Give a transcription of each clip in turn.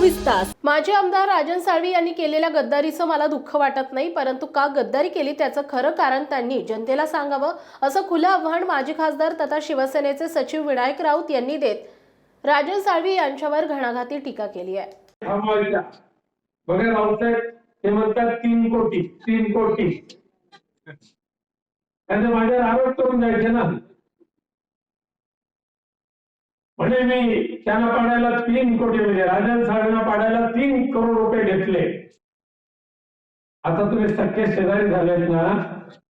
विकास माजी आमदार राजन साळवी यांनी केलेल्या गद्दारीचं मला दुःख वाटत नाही परंतु का गद्दारी केली त्याचं खरं कारण त्यांनी जनतेला सांगावं असं खुलं आव्हान माजी खासदार तथा शिवसेनेचे सचिव विनायक राऊत यांनी देत राजन साळवी यांच्यावर घणाघाती टीका केली आहे. बघा ते म्हणतात तीन कोटी तीन कोटी. त्यांना माझ्यावर आरोप करून जायचे ना. म्हणे मी त्यांना पाडायला तीन कोटी म्हणजे राजन साहेबांना पाडायला तीन करोड रुपये घेतले. आता तुम्ही सख्खे शेजारी झालेत ना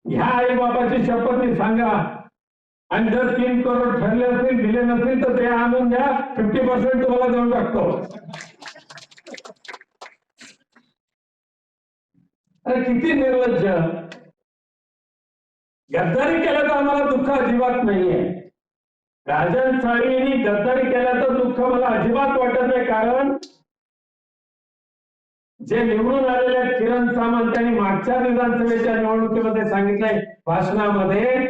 ह्या आई बाबाची शपथ सांगा. आणि जर तीन करोड ठरले असतील दिले नसतील तर ते आणून द्या. फिफ्टी पर्सेंट तुम्हाला देऊन टाकतो. अरे किती निर्लज्ज. गद्दारी तर आम्हाला दुःख अजिबात नाहीये. राजन साळवींनी गद्दारी केल्याचं दुःख मला अजिबात वाटत नाही कारण जे निवडून आलेले आहेत, किरण सामंत यांनी मागच्या विधानसभेच्या निवडणुकीमध्ये सांगितलंय भाषणामध्ये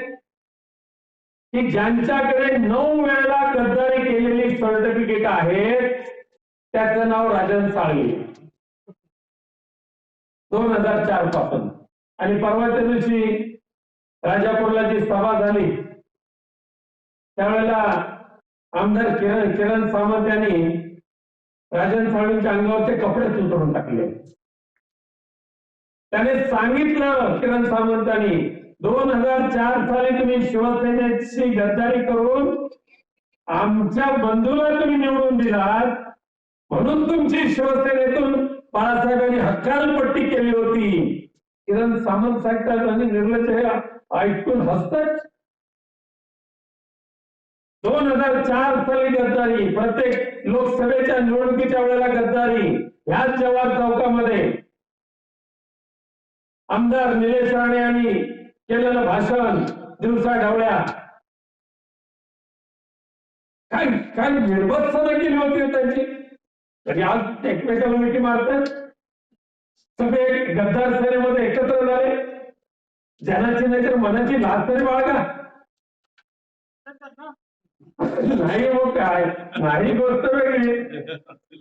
की ज्यांच्याकडे नऊ वेळेला गद्दारी केलेली सर्टिफिकेट आहेत त्याचं नाव राजन साळवी दोन हजार चारपासून. आणि परवाच्या दिवशी राजापूरला जी सभा झाली त्यावेळेला आमदार किरण किरण सामंत यांनी राजन साळवींच्या अंगावरचे कपडेच उतरून टाकले. त्याने सांगितलं किरण सामंतांनी दोन हजार चार साली तुम्ही शिवसेनेची गद्दारी करून आमच्या बंधूला तुम्ही निवडून दिलात. म्हणून तुमची शिवसेनेतून बाळासाहेबांनी हक्कालपट्टी केली होती. किरण सामंत सांगतात निर्लज हे ऐकून हसतात. दोन हजार चार साली गद्दारी प्रत्येक लोकसभेच्या निवडणुकीच्या वेळेला गद्दारी ह्याच जवाहर चौकामध्ये. आमदार निलेश राणे यांनी केलेलं भाषण दिवसा ढवळ्या. काय काय निर्बत्सना केली होती हो त्यांची? तरी आज एकमेकाला मिठी मारतात. सगळे गद्दार सेनेमध्ये एकत्र झाले. ज्यानाची नाही तर मनाची लाच तरी बाळगा. नाही हो काय? नाही गोष्ट वेगळी.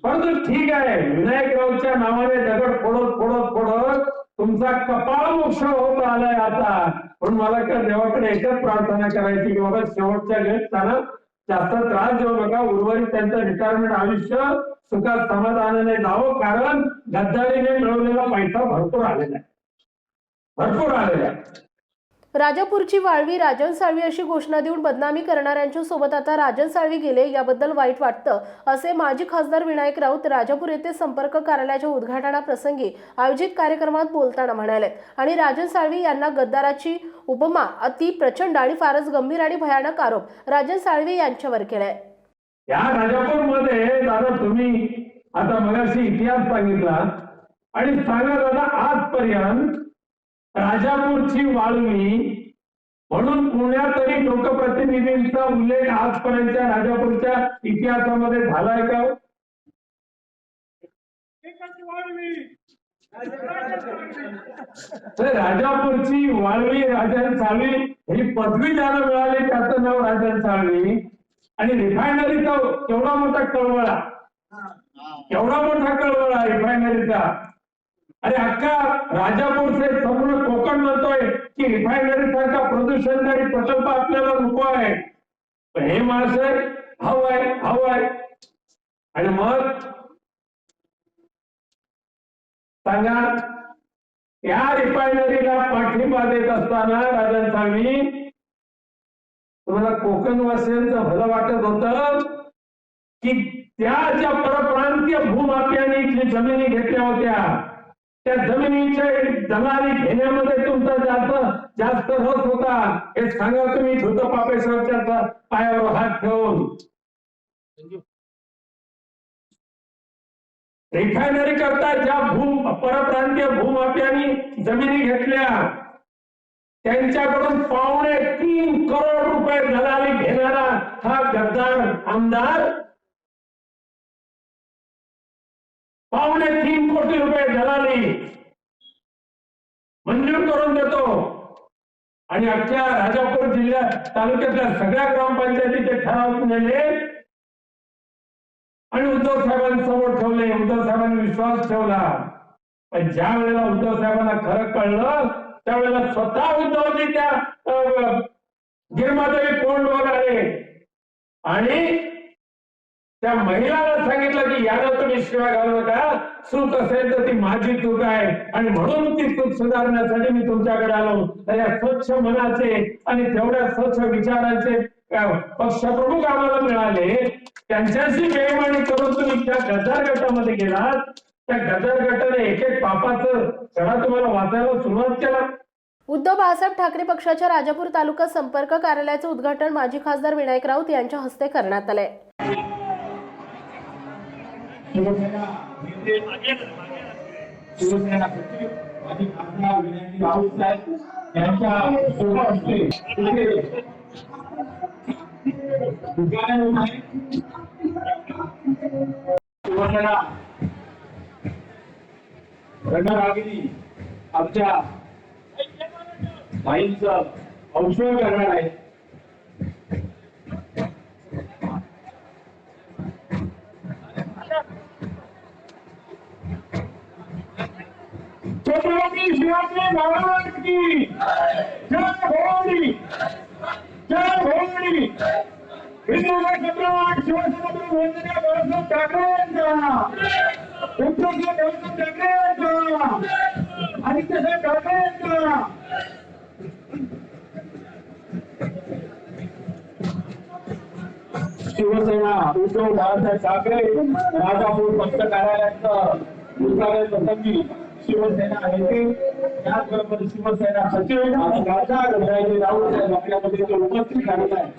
परंतु ठीक आहे विनायकरावच्या नावाने दगड फोडत फोडत फोडत तुमचा कपाळ मोक्ष होत आलाय आता. पण मला काय देवाकडे एकच प्रार्थना करायची की बाबा शेवटच्या घरी त्यांना जास्त त्रास देऊ नका उर्वरित त्यांचं रिटायरमेंट आयुष्य सुखात समाधानाने जावं कारण गद्दारीने मिळवलेला पैसा भरपूर आलेला आहे. भरपूर आलेला आहे. राजापूरची वाळवी राजन साळवी अशी घोषणा देऊन बदनामी करणाऱ्यांच्या सोबत आता राजन साळवी गेले याबद्दल वाईट वाटतं. असे माजी खासदार विनायक राऊत राजापूर येथे संपर्क कार्यालयाच्या उद्घाटनाप्रसंगी आयोजित कार्यक्रमात बोलताना म्हणाले आणि राजन साळवी यांना गद्दाराची उपमा अति प्रचंड आणि फारच गंभीर आणि भयानक आरोप राजन साळवी यांच्यावर केलाय. या राजापूरमध्ये दादा तुम्ही आता मगाशी इतिहास सांगितला आणि सांगा दादा आजपर्यंत राजापूरची वाळवी म्हणून पुण्यात तरी लोकप्रतिनिधींचा उल्लेख आजपर्यंतच्या राजापूरच्या इतिहासामध्ये झालाय का? राजापूरची वाळवी राजन साळवी ही पदवी ज्याला मिळाली त्याचं नाव राजन साळवी. आणि रिफायनरीचा केवढा मोठा कळवळा केवढा मोठा कळवळा रिफायनरीचा अरे अख्खा राजापूरचे संपूर्ण कोकण म्हणतोय की रिफायनरी सारखा प्रदूषणकारी प्रकल्प आपल्याला नको आहे. पण हे माणसं हवंय आहे आणि मग सांगा या रिफायनरीला पाठिंबा देत असताना राजन साळवी तुम्हाला कोकणवासियांचं भलं वाटत होत की त्या ज्या परप्रांतीय भूमाफियांनी इथली जमिनी घेतल्या होत्या त्या जमिनीचे दलाली घेण्यामध्ये तुमचा जास्त जास्त रस होता. हे सांगा तुम्ही धुत पापेश्वरच्या पायावर हात ठेवून. रिफायनरी करता ज्या भू परप्रांतीय भूमाफियांनी जमिनी घेतल्या. त्यांच्याकडून पावणे तीन करोड रुपये दलाली घेणारा हा गद्दार आमदार पावणे तीन कोटी रुपये दलाली. मंजूर करून देतो. आणि अख्ख्या राजापूर जिल्ह्यात तालुक्यातल्या सगळ्या ग्रामपंचायतीचे ठराव नेले आणि उद्धव साहेबांसमोर ठेवले. उद्धव साहेबांनी विश्वास ठेवला. पण ज्या वेळेला उद्धव साहेबांना खरं कळलं त्यावेळेला स्वतः उद्धवजी त्या अं, गिरमादेवी कोंडवर आले आणि त्या महिलाला सांगितलं की याला तुम्ही शिवाय घालू नका. चूक असेल तर ती माझी चूक आहे. आणि म्हणून ती चूक सुधारण्यासाठी मी तुमच्याकडे आलो. तर या स्वच्छ मनाचे आणि तेवढ्या स्वच्छ विचारांचे पक्ष पक्षप्रमुख आम्हाला मिळाले. त्यांच्याशी बेमानी करून तुम्ही त्या गजार गटामध्ये गेलात. त्या गजार गटाने एक एक पापाचं सगळा तुम्हाला वाचायला सुरुवात केला. उद्धव बाळासाहेब ठाकरे पक्षाच्या राजापूर तालुका संपर्क कार्यालयाचं उद्घाटन माजी खासदार विनायक राऊत यांच्या हस्ते करण्यात आलंय. शिवसेना नेते शिवसेना आणि खासदार विनायक राऊत साहेब यांच्या सोबत शिवसेना आमच्या औषध करणार आहे छत्रपती शिवाजी महाराज की जय भवानी. जय भवानी. हिंदूचा सम्राट शिवसेना वंदनीय बाळासाहेब ठाकरेंचा उत्तरचे बाळासाहेब ठाकरेंचा आदित्यसाहेब ठाकरेंचा शिवसेना उद्धव बाळासाहेब ठाकरे राजापूर पक्ष कार्यालयाचं उद्घाटन प्रसंगी शिवसेना नेते त्याचबरोबर शिवसेना सचिव आणि खासदार विनायक राऊत साहेब आपल्यामध्ये ते उपस्थित झालेले आहे